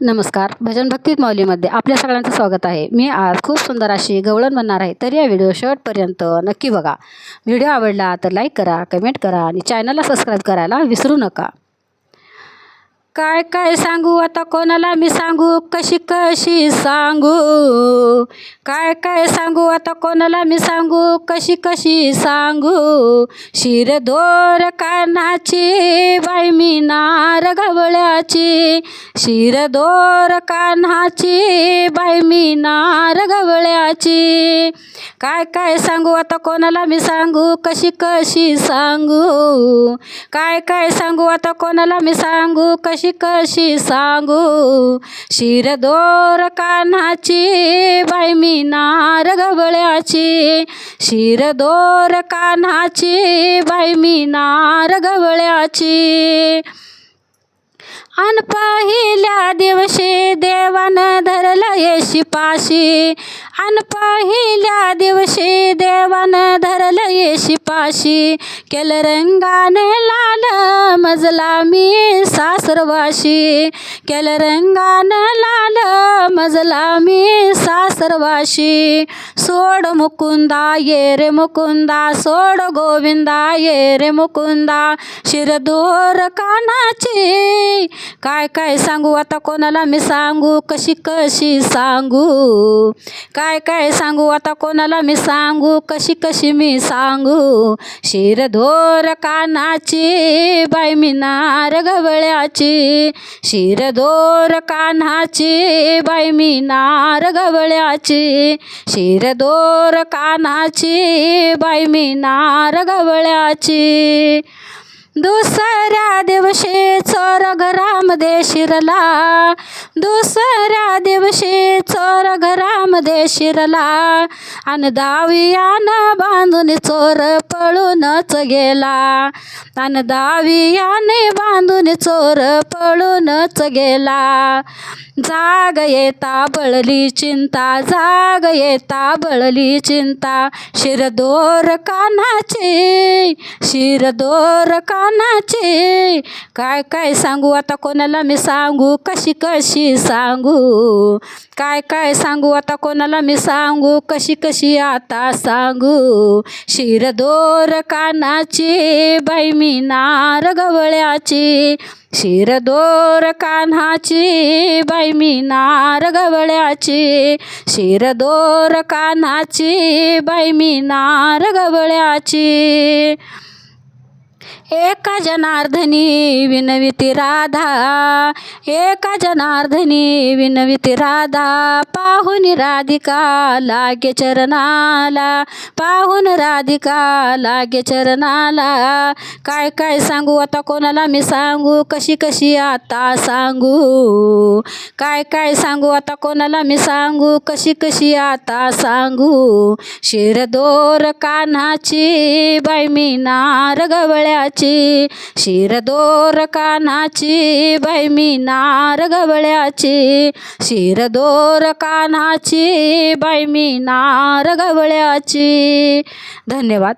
नमस्कार. भजन भक्तीत माऊलीमध्ये आपल्या सगळ्यांचं स्वागत आहे. मी आज खूप सुंदर अशी गवळण बनणार आहे तर या व्हिडिओ शेवटपर्यंत नक्की बघा. व्हिडिओ आवडला तर लाईक करा कमेंट करा आणि चॅनलला सबस्क्राईब करायला विसरू नका. काय काय सांगू आता कोणाला मी सांगू? कशी कशी सांगू? काय काय सांगू आता कोणाला मी सांगू? कशी कशी सांगू? शिरदोर कानाची बाई मी ना नार गवळ्याची शिरदोर कान्हाची बाई मी नार गवळ्याची काय काय सांगू आता कोणाला मी सांगू कशी कशी सांगू? काय काय सांगू आता कोणाला मी सांगू कशी कशी सांगू? शिरदोर कान्हाची बाई मी नार गवळ्याची शिरदोर कान्हाची बाई मी नार गवळ्याची अन पहिल्या दिवशी देवान धरलं येशी पाशी. अन पहिल्या दिवशी देवान धरलं येशी पाशी. केलं रंगाने लाल मजला मी सासरवाशी. केलं रंगानं लाल मजला मी सासरवाशी. सोड मुकुंदा ये रे मुकुंदा सोड गोविंदा ये रे मुकुंदा. शिरदोर कानाची काय काय सांगू? आता कोणाला मी सांगू? कशी कशी सांगू? काय काय सांगू? आता कोणाला मी सांगू? कशी कशी मी सांगू? शिरधोर कानाची बाय मिनार गवळ्याची. शिरधोर कान्हाची कानाची मी नार गवळ्याची. शिरधोर कान्हाची कानाची मी नार गवळ्याची. दुसऱ्या दिवशी चोर घरामध्ये शिरला. दुसऱ्या दिवशी चोर मध्ये शिरला आणि दहावियानं बांधून चोर पळूनच गेला. आणि दावियाने बांधून चोर पळूनच गेला. जाग येता बळली चिंता जाग येता बळली चिंता. शिरदोर कानाची शिरदोर कानाची. काय काय सांगू? आता कोणाला मी सांगू? कशी कशी सांगू? काय काय सांगू? आता कोणाला मी सांगू? कशी कशी आता सांगू? शिरदोर कानाची बाई मी नार गवळ्याची. शिरदोर कान्हाची बाई मी नार गवळ्याची. शिरदोर कान्हाची बाई मी नार गवळ्याची. एका जनार्दनी विनविती राधा एका जनार्दनी विनविती राधा पाहून राधिका लागे चरणाला पाहून राधिका लागे चरणाला. काय काय सांगू? आता कोणाला मी सांगू? कशी कशी आता सांगू? काय काय सांगू? आता कोणाला मी सांगू? कशी कशी आता सांगू? शिरदोर कान्हाची बाई मी नार गवळ्याची शिरदोर कान्हाची बाई मी नार गवळ्याची शिरदोर कान्हाची बाई मी नार गवळ्याची. धन्यवाद.